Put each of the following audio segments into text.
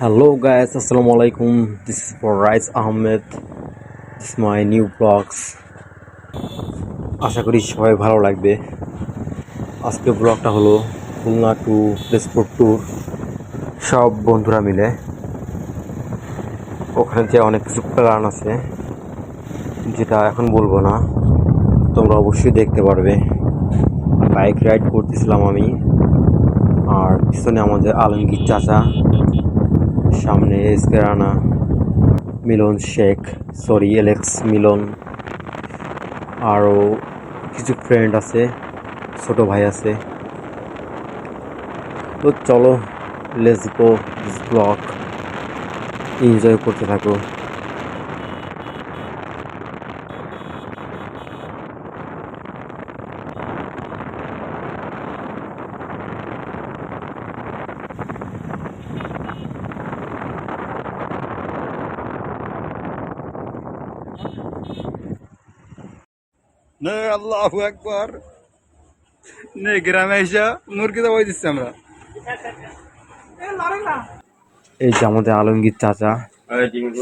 Guys, Assalamu alaikum. This is for Rais Ahmed. This is my new vlogs. আশা করি সবাই ভালো লাগবে। আজকে ব্লগটা হলো খুলনা টু প্লেসপোর্ট ট্যুর সব বন্ধুরা মিলে। ওখানে যে অনেক কিছু প্ল্যান আছে যেটা এখন বলব না। তোমরা অবশ্যই দেখতে পারবে। বাইক রাইড করতেছিলাম আমি। আর পিছনে আমাদের আলমগীর চাচা। সামনে এসকেরানা, মিলন শেখ, সরি, এলেক্স মিলন, আরও কিছু ফ্রেন্ড আছে, ছোট ভাই আছে। তো চলো লেটস গো ব্লগ এনজয় করতে থাকো। নে আল্লাহু একবার নে গ্রামে এসে মুরগি দাবাই দিচ্ছি আমরা। এই যে আমাদের আলমগীর চাচা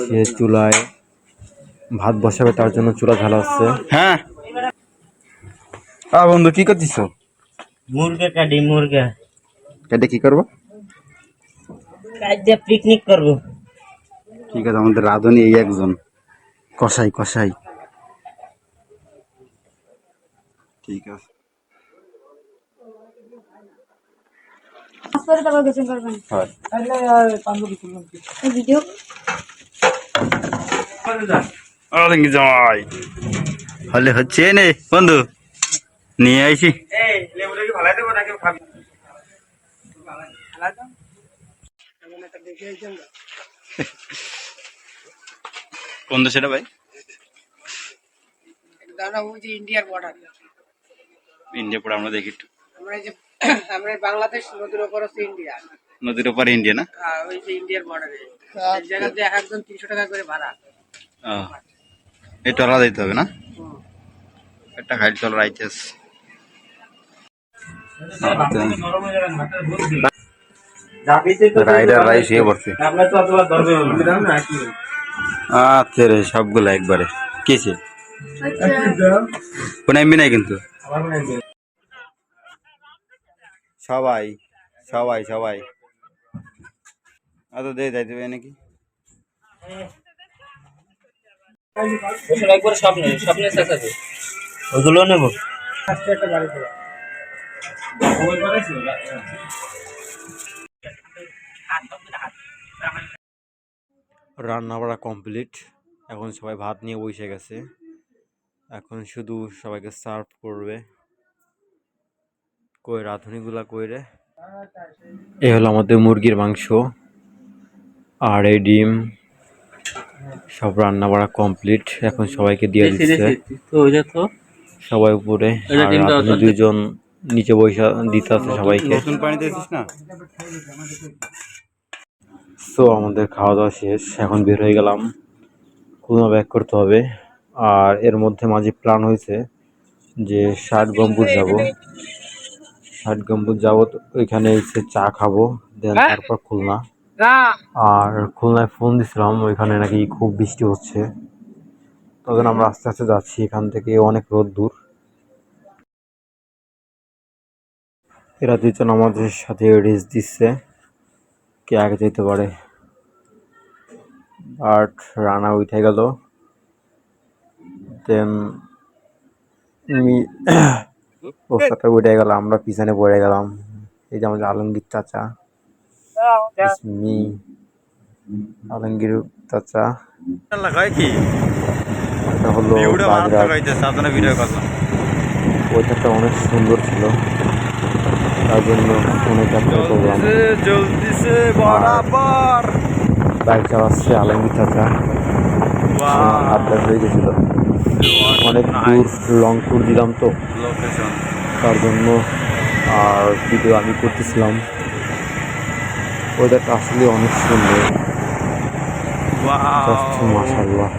সে চুলায় ভাত বসাবে তার জন্য চুলা ঝালা হচ্ছে। হ্যাঁ। আ বন্ধু কি করছিস মুরগা কাটি মুরগা। এটা কি করব? পিকনিক করব। ঠিক আছে আমাদের রাধুনি এই একজন। কষাই কসাই। ঠিক আছে। করে তারপর গোসল করবেন হয়। এই ভিডিও আলঙ্গি জামাই। হলে হচ্ছে নে বন্ধু নিয়ে আইছি। কোন দেশ এটা ভাই? দাদা ওই যে ইন্ডিয়ার বর্ডার ইন্ডিয়া পরে আমরা দেখি একটু। আমরা যে আমরা বাংলাদেশ নদীর ওপর হচ্ছে ইন্ডিয়া নদীর ওপারে ইন্ডিয়া না? আর ওই যে ইন্ডিয়ার বর্ডারে এক জায়গাতে এক একজন তিনশো টাকা করে ভাড়া। ও। এটা আলাদা দিতে হবে না? একটা খাইল চল রাইতেস রাইডার রাই শুয়ে পড়ছে আচ্ছা রে সবগুলো একবারে। কেছে কোনো এমবি নাই কিন্তু? সবাই সবাই সবাই। আচ্ছা দিয়ে যাইতে হবে নাকি? একবার স্বপ্নে স্বপ্নে শেখাবে ওগুলো নেব। রান্না বাড়া কমপ্লিট। এখন সবাই ভাত নিয়ে বসে গেছে। এখন শুধু সবাইকে সার্ভ করবে। কই রাঁধুনিগুলা কই রে? এই হলো আমাদের মুরগির মাংস আর এই ডিম সব রান্না বাড়া কমপ্লিট। এখন সবাইকে দিয়ে দিচ্ছে। সবাই উপরে। দুজন নিচে বৈশা দিতে আছে সবাইকে। তো আমাদের খাওয়া দাওয়া শেষ। এখন বের হয়ে গেলাম। খুলনা ব্যাক করতে হবে। আর এর মধ্যে মাঝে প্ল্যান হয়েছে যে ষাট গম্বুজ যাব। ষাট গম্বুজ যাব তো ওইখানে এসে চা খাব দেন তারপর খুলনা। আর খুলনায় ফোন দিছিলাম ওইখানে নাকি খুব বৃষ্টি হচ্ছে। তখন আমরা আস্তে আস্তে যাচ্ছি এখান থেকে অনেক রোদ দূর। এরা দুজন আমাদের সাথে রেস দিচ্ছে কে আগে যেতে পারে। বাট রানা উঠে গেল। দেন পোস্টারটা উঠে গেল আমরা পিছনে পড়ে গেলাম। এই যে আমাদের আলমগীর চাচা মি আলমগীর চাচা। কি? এটা হলো ওয়েদারটা অনেক সুন্দর ছিল। তার জন্য অনেক যাত্রা করলাম। বাইক চালাচ্ছে আলমগীর চাচা। আড্ডা হয়ে গেছিল। অনেক দূর লং ট্যুর দিলাম তো। তার জন্য আর ভিডিও আমি করতেছিলাম। ওয়েদারটা আসলে অনেক সুন্দর। মাসাল্লাহ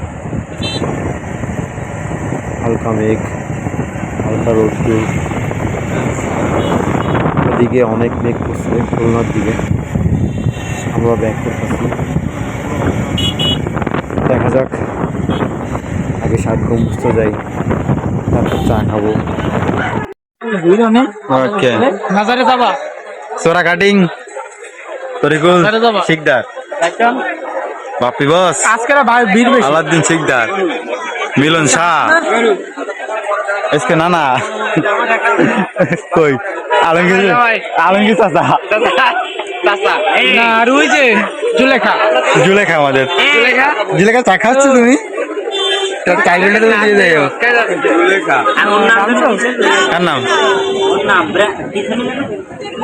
হালকা মেঘ হালকা রোদ্দুর। ওদিকে অনেক মেঘ করছে খুলনার দিকে। আমরা ব্যাক করতেছি। দেখা যাক। আগে ষাট গম্বুজ যাই তারপর চা খাব। ওকে। নাজারে যাবা। সোরা কাটিং। তরিকুল শিকদার। বাপি বস। আজকে ভাই ভিড় বেশি। আলাউদ্দিন শিকদার। মিলন শাহ। এসকে নানা। কই? আলমগীর আলমগীর চাচা। না আর ওই যে জুলেখা। জুলেখা আমাদের। জুলেখা? জুলেখা চা খাচ্ছ তুমি? তোর তুমি দিয়ে কার নাম?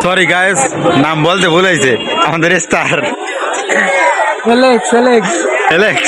সরি গাইস নাম বলতে ভুলাইছে আমাদের স্টার এলেক্স এলেক্স এলেক্স